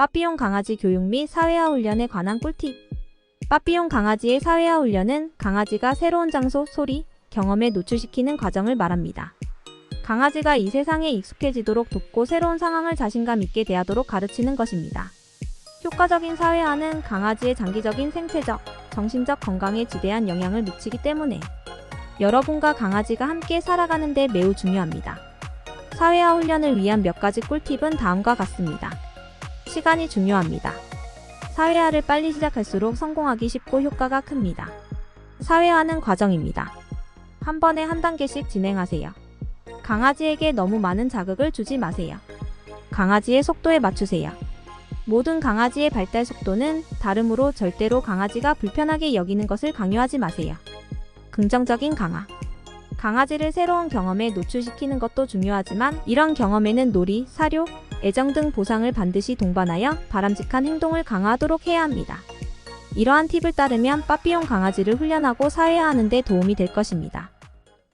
빠삐용 강아지 교육 및 사회화 훈련에 관한 꿀팁. 빠삐용 강아지의 사회화 훈련은 강아지가 새로운 장소, 소리, 경험에 노출시키는 과정을 말합니다. 강아지가 이 세상에 익숙해지도록 돕고 새로운 상황을 자신감 있게 대하도록 가르치는 것입니다. 효과적인 사회화는 강아지의 장기적인 생체적, 정신적 건강에 지대한 영향을 미치기 때문에 여러분과 강아지가 함께 살아가는 데 매우 중요합니다. 사회화 훈련을 위한 몇 가지 꿀팁은 다음과 같습니다. 시간이 중요합니다. 사회화를 빨리 시작할수록 성공하기 쉽고 효과가 큽니다. 사회화는 과정입니다. 한 번에 한 단계씩 진행하세요. 강아지에게 너무 많은 자극을 주지 마세요. 강아지의 속도에 맞추세요. 모든 강아지의 발달 속도는 다르므로 절대로 강아지가 불편하게 여기는 것을 강요하지 마세요. 긍정적인 강화. 강아지를 새로운 경험에 노출시키는 것도 중요하지만 이런 경험에는 놀이, 사료, 애정 등 보상을 반드시 동반하여 바람직한 행동을 강화하도록 해야 합니다. 이러한 팁을 따르면 빠삐용 강아지를 훈련하고 사회화하는 데 도움이 될 것입니다.